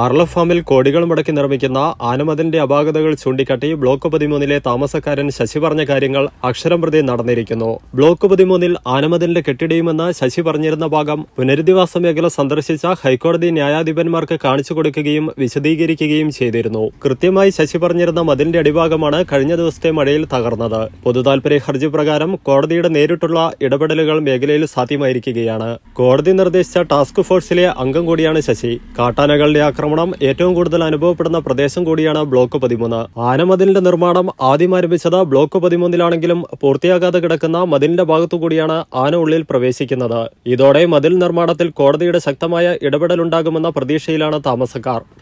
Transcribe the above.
ആർല ഫാമിൽ കോടികൾ മുടക്കി നിർമ്മിക്കുന്ന ആനമതിന്റെ അപാകതകൾ ചൂണ്ടിക്കാട്ടി ബ്ലോക്ക് പതിമൂന്നിലെ താമസക്കാരൻ ശശി പറഞ്ഞ കാര്യങ്ങൾ അക്ഷരം പ്രതി നടന്നിരിക്കുന്നു. ബ്ലോക്ക് പതിമൂന്നിൽ ആനമതിന്റെ കെട്ടിടയുമെന്ന് ശശി പറഞ്ഞിരുന്ന ഭാഗം പുനരധിവാസ മേഖല സന്ദർശിച്ച ഹൈക്കോടതി ന്യായാധിപന്മാർക്ക് കാണിച്ചു കൊടുക്കുകയും വിശദീകരിക്കുകയും ചെയ്തിരുന്നു. കൃത്യമായി ശശി പറഞ്ഞിരുന്ന മതിലിന്റെ അടിഭാഗമാണ് കഴിഞ്ഞ ദിവസത്തെ മഴയിൽ തകർന്നത്. പൊതുതാൽപര്യ ഹർജി പ്രകാരം കോടതിയുടെ നേരിട്ടുള്ള ഇടപെടലുകൾ മേഖലയിൽ സാധ്യമായിരിക്കുകയാണ്. കോടതി നിർദ്ദേശിച്ച ടാസ്ക് ഫോഴ്സിലെ അംഗം കൂടിയാണ് ശശി. കാട്ടാനകളുടെ ആക്രമണം ഏറ്റവും കൂടുതൽ അനുഭവപ്പെടുന്ന പ്രദേശം കൂടിയാണ് ബ്ലോക്ക് പതിമൂന്ന്. ആനമതിലിന്റെ നിർമ്മാണം ആദ്യം ആരംഭിച്ചത് ബ്ലോക്ക് പതിമൂന്നിലാണെങ്കിലും പൂർത്തിയാകാതെ കിടക്കുന്ന മതിലിന്റെ ഭാഗത്തു കൂടിയാണ് ആന ഉള്ളിൽ പ്രവേശിക്കുന്നത്. ഇതോടെ മതിൽ നിർമ്മാണത്തിൽ കോടതിയുടെ ശക്തമായ ഇടപെടലുണ്ടാകുമെന്ന പ്രതീക്ഷയിലാണ് താമസക്കാർ.